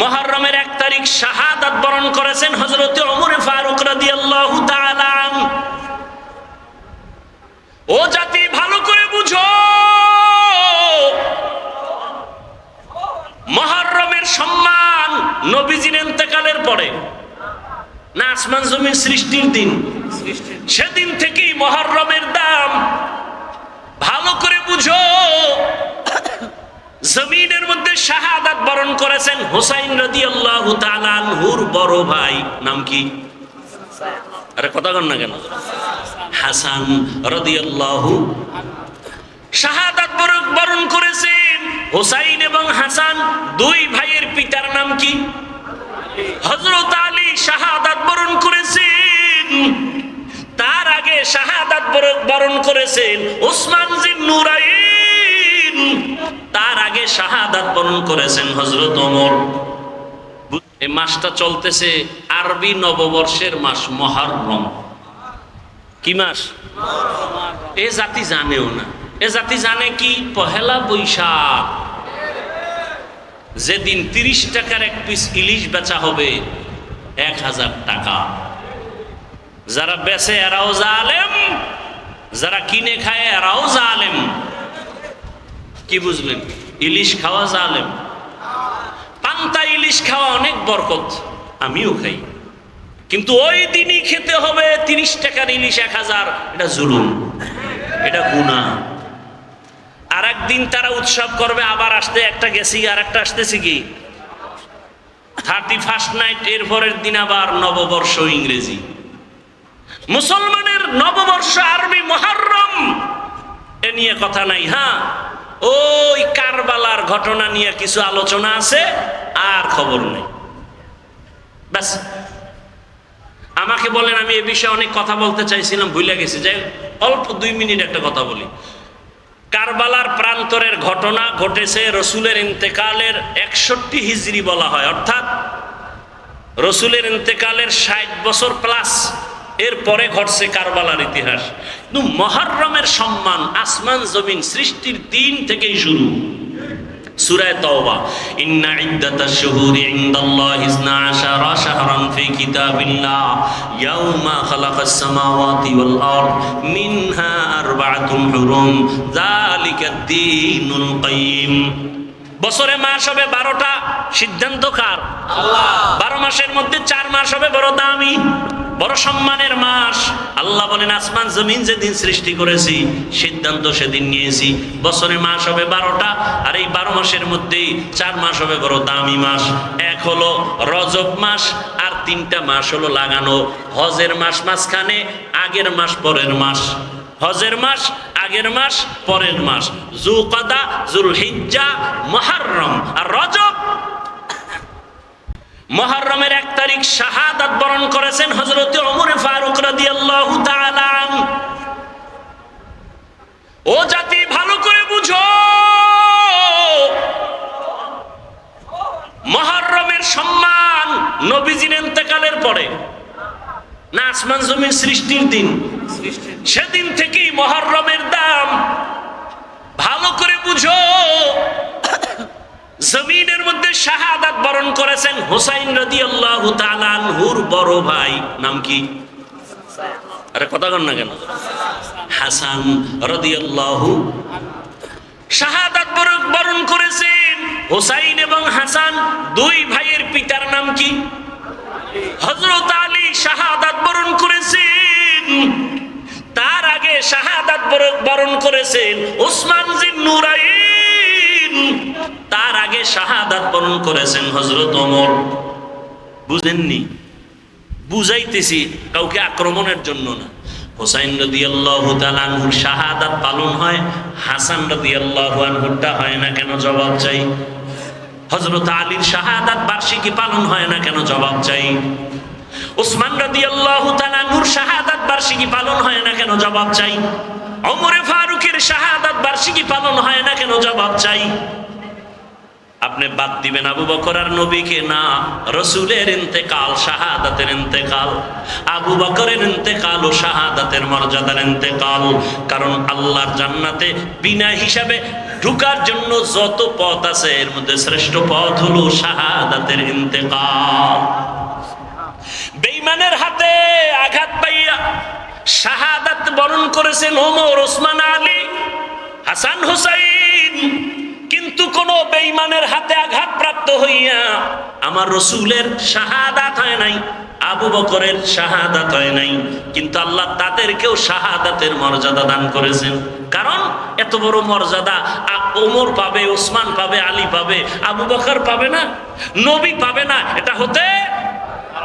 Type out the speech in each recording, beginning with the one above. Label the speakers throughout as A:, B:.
A: মহরমের এক তারিখ শাহাদাত বরণ করেছেন হজরত অমর ফারুক তাআলা আন। ও জাতি, ভালো করে বুঝো মহরমের সম্মান নবীজির ইন্তেকালের পরে, না আসমান জমির সৃষ্টির দিন সেদিন থেকেই মহরমের দাম ভালো করে বুঝো জমিনের মধ্যে শাহাদাত বরণ করেছেন হোসাইন রদি আল্লাহ হুর বড় ভাই। নাম কি? আরে কথা কন না কেন? হাসান রদি আল্লাহ শাহাদাত বরণ করেছেন এবং হাসান। দুই ভাইয়ের পিতার নাম কি? হজরত আলী শাহাদাত বরণ করেছেন। তার আগে শাহাদাত বর- বরণ করেছেন ওসমান জিন নুরাইন তার আগে শাহাদাত বরণ করেছেন হজরত ওমর। এই মাসটা চলতেছে আরবি নববর্ষের মাস মহারম। কি মাস? এ জাতি জানেও না। এ জাতি জানে কি? পহেলা বৈশাখ। যেদিন তিরিশ টাকার এক পিস ইলিশ বেচা হবে, এক হাজার টাকা। যারা বেচে এরাও জালেম, যারা কিনে খায় এরাও জালেম। কি বুঝলেন ইলিশ খাওয়া জালেম। পান্তা ইলিশ খাওয়া অনেক বরকত, আমিও খাই। কিন্তু ওই দিনই খেতে হবে তিরিশ টাকার ইলিশ এক হাজার, এটা জুলুম, এটা গুণা আর একদিন তারা উৎসব করবে, আবার আসতে একটা গেছি আর একটা আসতেছি কি? থার্টি ফার্স্ট নাইট এর পরের দিন আবার নববর্ষ ইংরেজি। মুসলমানের নববর্ষ আরবি মহারম, এ নিয়ে কথা নাই হ্যাঁ? ওই কারবালার ঘটনা নিয়ে কিছু আলোচনা আছে, আর খবর নেই। ব্যাস। আমাকে বলেন, আমি এ বিষয়ে অনেক কথা বলতে চাইছিলাম, ভুলে গেছি। যে অল্প দুই মিনিট একটা কথা বলি। কারবালার প্রান্তরের ঘটনা ঘটেছে রসুলের ইন্তেকালের একষট্টি হিজড়ি বলা হয়। অর্থাৎ রসুলের ইন্তেকালের ষাট বছর প্লাস এর পরে ঘটছে কারবালার ইতিহাস। কিন্তু মহারমের সম্মান আসমান জমিন সৃষ্টির দিন থেকেই শুরু। সূরায়ে তাওবা ইন্না ইদ্দাতাশ শুহুরি ইনদাল্লাহি 12 শাহরান ফি কিতাবিল্লাহ ইয়াউমা খালাকাস সামাওয়াতি ওয়াল আরদ মিনহা আরবাআতুন হুরুম যালিকাদ দীনুল কাইয়্যিম বছরে মাস হবে বারোটা সিদ্ধান্ত কার? বারো মাসের মধ্যে চার মাস হবে বড় দামি। বড় সম্মানের মাস। আল্লাহ বলেন, আসমান, জমিন যেদিন সৃষ্টি করেছি, সিদ্ধান্ত সেদিন নিয়েছি। বছরে মাস হবে বারোটা, আর এই বারো মাসের মধ্যেই চার মাস হবে বড় দামি মাস। এক হলো রজব মাস, আর তিনটা মাস হলো লাগানো। হজের মাস মাঝখানে, আগের মাস পরের মাস। হজের মাস, আগের মাস, পরের মাস। জুকাদা জুল হিজ্জা মহারম। আর রজব মহরমের এক তারিখ শাহাদাত বরণ করেছেন হজরত অমর ফারুক তাআলা আন। ও জাতি, ভালো করে বুঝো মহরমের সম্মান নবীজির ইন্তেকালের পরে, না আসমান জমির সৃষ্টির দিন সেদিন থেকেই মহরমের দাম ভালো করে বুঝো জমিনের মধ্যে শাহাদাত বরণ করেছেন হোসাইন রদি আল্লাহ হুর বড় ভাই। নাম কি? আরে কথা কন না কেন? হাসান রদি আল্লাহ বরণ- করেছেন হোসাইন এবং হাসান। দুই ভাইয়ের পিতার নাম কি? হজরত আলী শাহাদাত বরণ করেছেন। তার আগে শাহাদাত বরণ করেছেন ওসমান জিন নুরাইন। আগে শাহাদাত বরণ করেছেন হজরত ওমর। বুঝেননি? বুঝাইতেছি কাউকে আক্রমণের জন্য না। হোসাইন রদি আল্লাহ তালানহুর শাহাদাত পালন হয়, হাসান রদি আল্লাহ হয় না কেন জবাব চাই? হজরত আলীর শাহাদাত বার্ষিকী পালন হয় না কেন জবাব চাই? ওসমান রাদি আল্লাহ তালানুর শাহাদাত বার্ষিকী পালন হয় না কেন জবাব চাই? অমরে ফারুকের শাহাদাত বার্ষিকী পালন হয় না কেন জবাব চাই? আপনি বাদ দিবেন আবু বকর আর নবীকে। না, রসুলের ইন্তেকাল, শাহাদাতের ইন্তেকাল, আবু বকরের ইন্তেকাল ও শাহাদাতের মর্যাদার ইন্তেকাল। কারণ আল্লাহর জান্নাতে বিনা হিসাবে ঢুকার জন্য যত পথ আছে, এর মধ্যে শ্রেষ্ঠ পথ হলো শাহাদাতের ইন্তেকাল। বেঈমানের হাতে আঘাত পাইয়া শাহাদাত বরণ করেছেন ওমর, ওসমান আলী, হাসান, হুসাইন। কিন্তু কোন বেঈমানের হাতে আঘাত প্রাপ্ত হইয়া আমার রসুলের শাহাদাত হয় নাই, আবু বকরের শাহাদাত হয় নাই। কিন্তু আল্লাহ তাদেরকেও শাহাদাতের মর্যাদা দান করেছেন। কারণ এত বড় মর্যাদা ওমর পাবে, ওসমান পাবে, আলী পাবে, আবু বকর পাবে না, নবী পাবে না, এটা হতে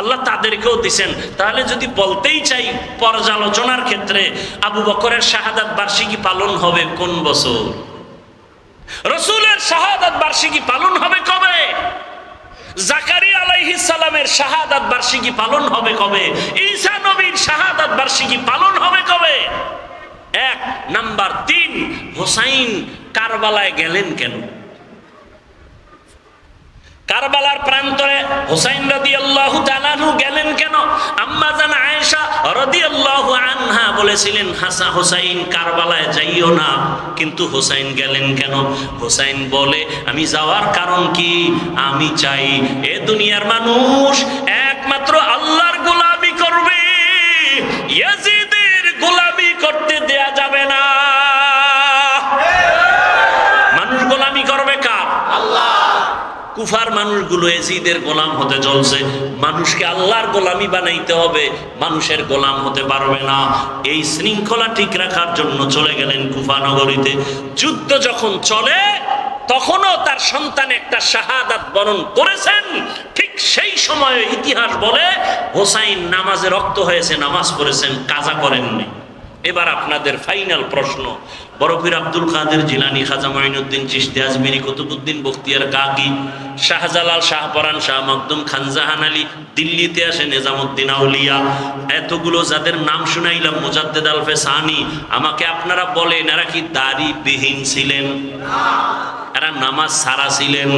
A: আল্লাহ তাদেরকেও দিছেন। তাহলে যদি বলতেই চাই পর্যালোচনার ক্ষেত্রে আবু বকরের শাহাদাত বার্ষিকী পালন হবে কোন বছর? রসুলের শাহাদাত বার্ষিকী পালন হবে কবে? জাকারি সালামের শাহাদাত বার্ষিকী পালন হবে কবে? ঈসা নবীর শাহাদাত বার্ষিকী পালন হবে কবে? এক, নাম্বার তিন, হোসাইন কারবালায় গেলেন কেন? কারবালার প্রান্তরে হোসাইন তাআলাহু গেলেন কেন? আম্মা জান আয়েশা রাদিয়াল্লাহু আনহা বলেছিলেন, হাসা হোসাইন, কারবালায় যাইও না। কিন্তু হোসাইন গেলেন কেন? হোসাইন বলে, আমি যাওয়ার কারণ কি? আমি চাই, এ দুনিয়ার মানুষ এজিদের গোলাম হতে চলছে। মানুষকে আল্লাহর গোলামি বানাইতে হবে, মানুষের গোলাম হতে পারবে না। এই শৃঙ্খলা ঠিক রাখার জন্য চলে গেলেন কুফা নগরীতে। যুদ্ধ যখন চলে, তখনও তার সন্তান একটা শাহাদাত বরণ করেছেন। ঠিক সেই সময়ে ইতিহাস বলে, হোসাইন নামাজে রক্ত হয়েছে, নামাজ পড়েছেন, কাজা করেননি। এবার আপনাদের ফাইনাল প্রশ্ন। বরফির আব্দুল কাদের জিলানি, খাজা মাইনুদ্দিন চিশতি, আজমিরি কুতুবুদ্দিন বখতিয়ার কাকি, শাহজালাল শাহপরান, শাহ মকদুম খানজাহান আলী, দিল্লিতে আসে নিজামুদ্দিন আউলিয়া। এতগুলো যাদের নাম শুনাইলাম, মুজাদ্দেদ আলফে সানি আমাকে আপনারা বলেন, এরা কি দাড়ি বিহীন ছিলেন? এরা নামাজ সারা ছিলেন?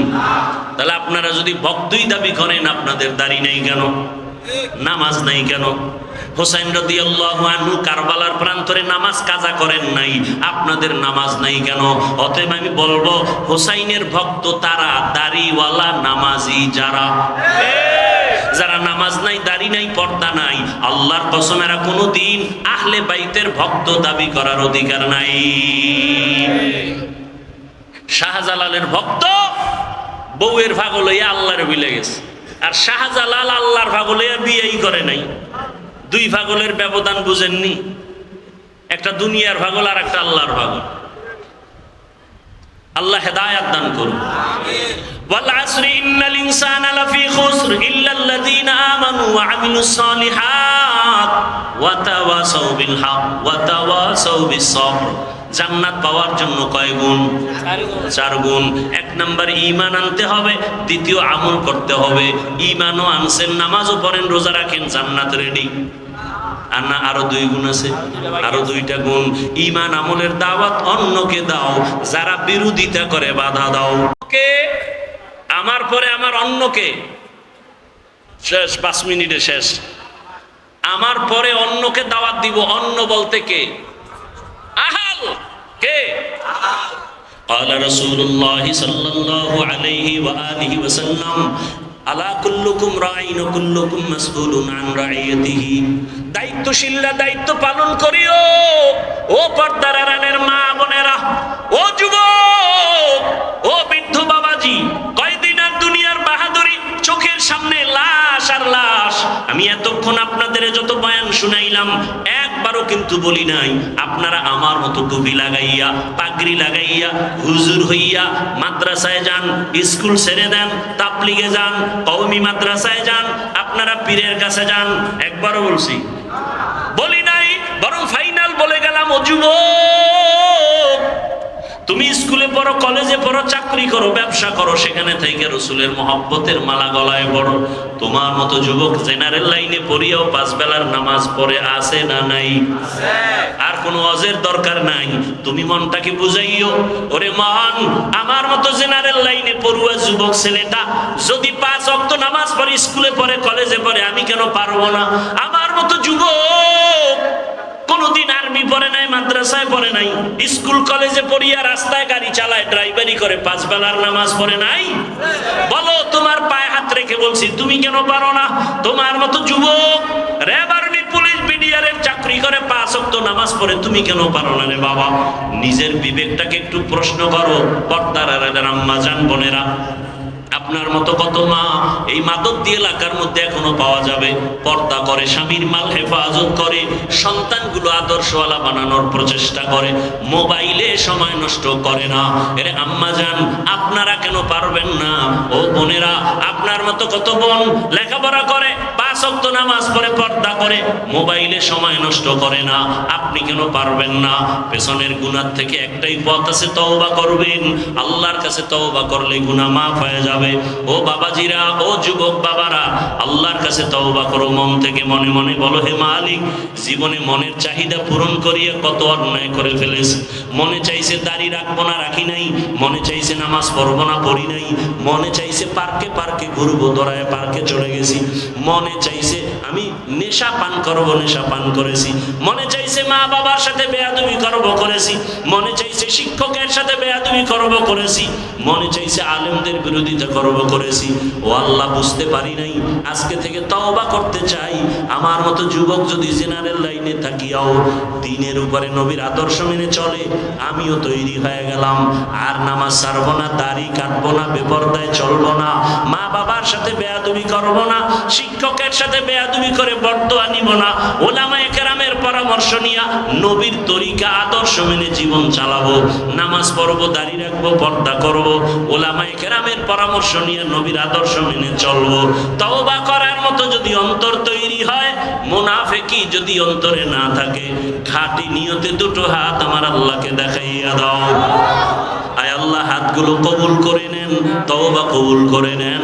A: তাহলে আপনারা যদি ভক্তই দাবি করেন আপনাদের দাড়ি নেই কেন? নামাজ নাই কেন? হোসাইন রাদিয়াল্লাহু আনহু কারবালার প্রান্তরে নামাজ কাজা করেন নাই। আপনাদের নামাজ নাই কেন? অতএব আমি বলব, হোসাইনের ভক্ত তারা দাড়িওয়ালা নামাজি যারা। যারা নামাজ নাই, দাড়ি নাই, পর্দা নাই, আল্লাহর কসম এরা কোনোদিন আহলে বাইতের ভক্ত দাবি করার অধিকার নাই। শাহজালালের ভক্ত বউয়ের ভাগ লইয়া আল্লাহর বিলে গেছে। আর শাহজালাল আল্লাহর ভাগ লইয়া বিয়েই করে নাই। দুই ভাগলের ব্যবধান বুঝেননি। একটা দুনিয়ার ভাগল আর একটা আল্লাহর ভাগল। আল্লাহ হেদায়াত দান করুন। ওয়াল ওয়া সালিহাত। বিল হক বিস জান্নাত পাওয়ার জন্য কয় গুণ? চার গুণ। এক নাম্বার ইমান আনতে হবে। দ্বিতীয় আমল করতে হবে। ইমানও আনছেন নামাজও পড়েন রোজা রাখেন জান্নাত রেডি আর না আরও দুই গুণ আছে? আরও দুইটা গুণ। ইমান আমলের দাওয়াত অন্যকে দাও। যারা বিরোধিতা করে বাধা দাও। কে? আমার পরে আমার অন্যকে। শেষ পাঁচ মিনিটে শেষ। আমার পরে অন্যকে দাওয়াত দিব অন্য বলতে কে? কে قال رسول الله صلى الله عليه وآله وسلم আলা কুল্লুকুম রাইন কুল্লুকুম মাসউলুন আন রাইয়াতিহি দায়িত্বশীলরা দায়িত্ব পালন করিও ও পর্দার আড়ালের মা বোনেরা ও যুবক ও বৃদ্ধ বাবাজি কয়দিন আর দুনিয়ার বাহাদুরি চোখের সামনে লাশ আর লাশ আমি এতক্ষণ আপনাদের যত বয়ান শুনাইলাম একবারও কিন্তু বলি নাই। আপনারা আমার মতো টুপি লাগাইয়া, পাগড়ি লাগাইয়া, হুজুর হইয়া মাদ্রাসায় যান, স্কুল ছেড়ে দেন তাপলিগে যান কৌমি মাদ্রাসায় যান, আপনারা পীরের কাছে যান। একবারও বলছি। বলি নাই, বরং ফাইনাল বলে গেলাম ও যুবক তুমি স্কুলে পড়ো কলেজে পড়ো চাকরি করো, ব্যবসা করো, সেখানে থেকে রসুলের মহব্বতের মালা গলায় পড়ো। তোমার মতো যুবক জেনারেল লাইনে পড়িয়াও পাঁচ বেলার নামাজ পড়ে আসে না নাই? আর কোনো অজের দরকার নাই। তুমি মনটাকে বুঝাইও। ওরে মন আমার মতো জেনারেল লাইনে পড়ুয়া যুবক ছেলেটা যদি পাঁচ অক্ত নামাজ পড়ে, স্কুলে পড়ে, কলেজে পড়ে, আমি কেন পারব না? আমার মতো যুবক কোনোদিন পড়ে নাই, মাদ্রাসায় পড়ে নাই, স্কুল কলেজে পড়িয়া রাস্তায় গাড়ি চালায়, ড্রাইভারি করে পাঁচ বেলার নামাজ পড়ে নাই? বলো, তোমার পায়ে হাত রেখে বলছি, তুমি কেন পারো না? তোমার মতো যুবক, র্যাব পুলিশ, বিডিআরের চাকরি করে পাঁচ অক্ত নামাজ পড়ে, তুমি কেন পারো না রে বাবা? নিজের বিবেকটাকে একটু প্রশ্ন করো, পর্দার আম্মা জান বোনেরা। আপনার মতো কত মা এই মাদক দিয়ে এলাকার মধ্যে এখনও পাওয়া যাবে। পর্দা করে, স্বামীর মাল হেফাজত করে, সন্তানগুলো আদর্শওয়ালা বানানোর প্রচেষ্টা করে। মোবাইলে সময় নষ্ট করে না। এরে আম্মা যান, আপনারা কেন পারবেন না? ও বোনেরা, আপনার মতো কত বোন লেখাপড়া করে নামাজ পড়ে পর্দা করে, মোবাইলে সময় নষ্ট করে না। আপনি কেন পারবেন না? পেছনের গুনার থেকে একটাই পথ আছে, তওবা করবেন। আল্লাহর কাছে তওবা করলে মাফ হয়ে যাবে। ও বাবাজিরা, ও যুবক বাবারা, আল্লাহর কাছে তওবা করো। মন থেকে মনে মনে বলো, হে মালিক, জীবনে মনের চাহিদা পূরণ করিয়ে কত অন্যায় করে ফেলেছি। মনে চাইছে দাড়ি রাখব না, রাখি নাই। মনে চাইছে নামাজ পড়ব না, পড়ি নাই। মনে চাইছে পার্কে পার্কে ঘুরবো দৌড়ায় পার্কে চলে গেছি। মনে চাইছে, আমি নেশা পান করব, নেশা পান করেছি। মনে চাইছে মা বাবার সাথে বেয়াদবি করব করেছি। মনে চাইছে শিক্ষকের সাথে বেয়াদবি করব করেছি। মনে চাইছে আলেমদের বিরোধিতা করব করেছি। ও আল্লাহ, বুঝতে পারি নাই। আজকে থেকে তওবা করতে চাই। আমার মতো যুবক যদি জেনারেল লাইনে থাকিয়াও, দিনের উপরে নবীর আদর্শ মেনে চলে, আমিও তৈরি হয়ে গেলাম। আর নামাজ ছাড়বো না, দাড়ি কাটবো না, বেপরদায় চলবো না, মা বাবার সাথে বেয়াদবি করব না, শিক্ষকের সাথে বেয়াদবি করে বর্তমান নিব না। ওলামা একরামের পরামর্শ নিয়া নবীর তরিকা, আদর্শ মেনে জীবন চালাবো, নামাজ পড়ব, দাড়ি রাখব, পর্দা করব ওলামা একরামের পরামর্শ নিয়ে নবীর আদর্শ মেনে চলবো। তওবা করার মতো যদি অন্তর তৈরি হয়, মুনাফেকি যদি অন্তরে না থাকে, খাঁটি নিয়তে দুটো হাত আমার আল্লাহকে দেখাইয়া দাও। আয় আল্লাহ, হাতগুলো কবুল করে নেন, তওবা কবুল করে নেন।